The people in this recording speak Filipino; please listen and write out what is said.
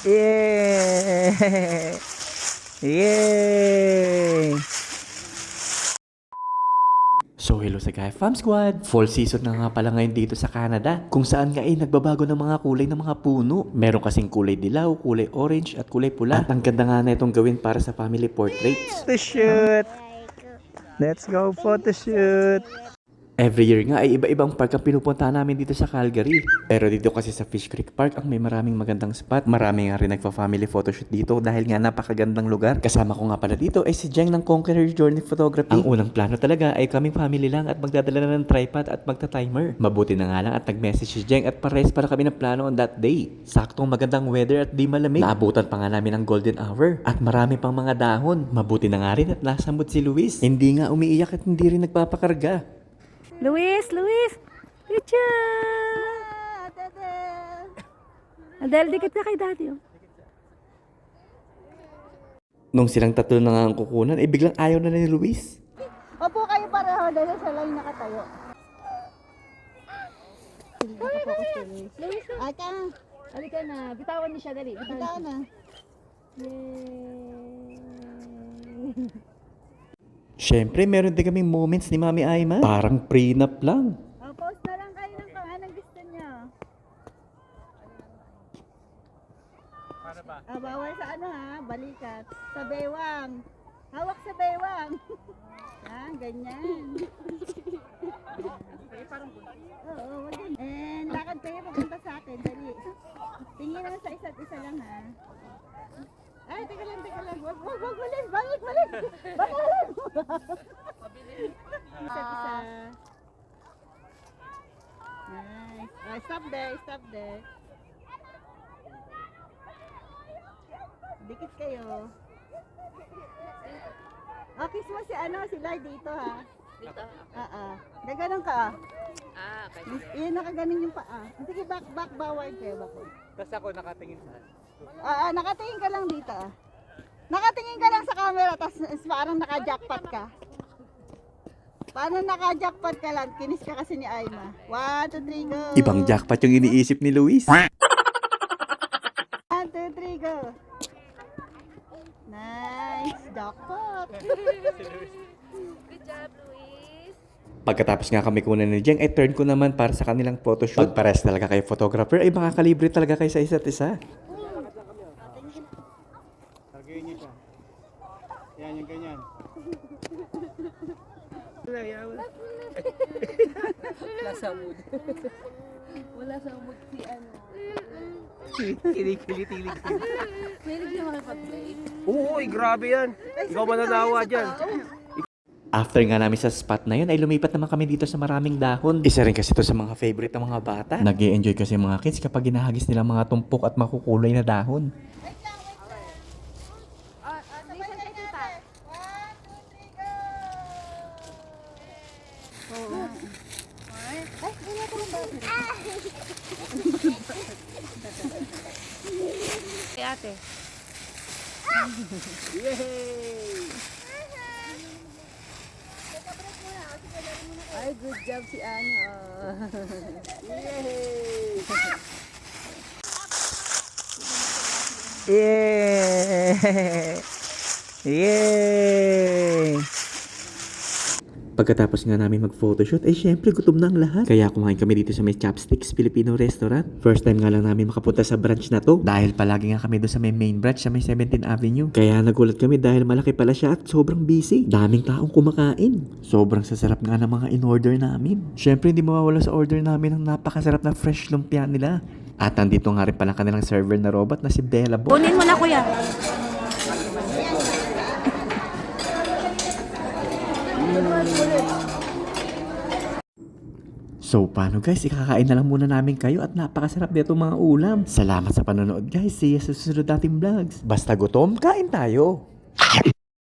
Yay! Yay! So hello sa Guy Fam Squad! Fall season na nga pala ngayon dito sa Canada kung saan nga ay nagbabago ng mga kulay ng mga puno. Meron kasing kulay dilaw, kulay orange at kulay pula. At ang ganda nga na itong gawin para sa family portraits. To shoot! Let's go photoshoot! Every year nga ay iba-ibang park ang pinupuntahan namin dito sa Calgary. Pero dito kasi sa Fish Creek Park ang may maraming magandang spot. Marami nga rin nagpa-family photoshoot dito dahil nga napakagandang lugar. Kasama ko nga pala dito ay si Jeng ng Conqueror Journey Photography. Ang unang plano talaga ay kaming family lang at magdadala na ng tripod at magta-timer. Mabuti na nga lang at nag-message si Jeng at pares para kami ng plano on that day. Saktong magandang weather at di malamig. Naabutan pa nga namin ang golden hour at marami pang mga dahon. Mabuti na nga rin at nasa mood si Luis. Hindi nga umiiyak at hindi rin nagpapakarga. Luis, Luis! Job! Adele, dikit na kay daddy. Oh. Nung silang tatlo na nga ang kukunan, eh biglang ayaw na ni Luis. Opo kayo pareho dahil sa line nakatayo. Luis, Aka, halika na. Bitawan niyo siya, dali. Bitawan na. Siyempre, meron din kaming moments ni Mami Ayman. Parang prenup lang. O, post na lang kayo ng kung anong gusto niyo. Ah, bawal sa ano ha, balikat. Sa bewang. Hawak sa bewang. ah, ganyan. Oo, wag yun. And lakad kayo papunta sa akin, dali. Tingin lang sa isa't isa lang ha. Ay, teka lang, teka lang. Wag, wag, wag, balik, balik, balik. Balik. Isa't isa. Nice. Ah, stop there, stop there. Dikit kayo. Ah, kiss mo si ano, si Lai dito ha. Dito. Ah, ah. Gaganon ka ah. Ah, okay. Iyan, nakaganon yung paa. Sige, back, back, backward kayo, backward. Tapos ako nakatingin sa Ah, ah, nakatingin ka lang dito ah. Nakatingin ka lang sa camera, tapos parang naka-jackpot ka. Paano naka-jackpot ka lang? Kinis ka kasi ni Aima. One, two, three, go. Ibang jackpot yung iniisip ni Luis. One, two, three, go. Nice. Jackpot. Good job, Luis. Pagkatapos nga kami kunan ni Jeng, ay turn ko naman para sa kanilang photoshoot. Pag pares talaga kayo photographer, ay makakalibre talaga kayo sa isa't isa. Lagay niyo siya. Yan, yung ganyan. Wala sa mood. Wala sa mood si ano. Kilig-kilig-tilig. Mahilig niya makipag-play. Uy, grabe yan. Ikaw mananawa dyan. After nga namin sa spot na yun, ay lumipat naman kami dito sa maraming dahon. Isa rin kasi to sa mga favorite ng mga bata. nag enjoy kasi yung mga kids kapag ginahagis nila mga tumpok at makukulay na dahon. Kay ate. Ay, good job si Ana. Oh. Yay! Yay! Pagkatapos nga namin mag-photoshoot, ay syempre gutom na ang lahat. Kaya kumain kami dito sa may Chopsticks Filipino Restaurant. First time nga lang namin makapunta sa branch na to. Dahil palagi nga kami doon sa may main branch sa may 17th Avenue. Kaya nagulat kami dahil malaki pala siya at sobrang busy. Daming taong kumakain. Sobrang sasarap nga ng mga in-order namin. Syempre hindi mawawala sa order namin ang napakasarap na fresh lumpia nila. At nandito nga rin pala kanilang server na robot na si Bella Bo. Kunin mo na, kuya. So paano guys, ikakain na lang muna namin kayo at napakasarap nito mga ulam. Salamat sa panonood guys, see you sa susunod nating vlogs. Basta gutom, kain tayo.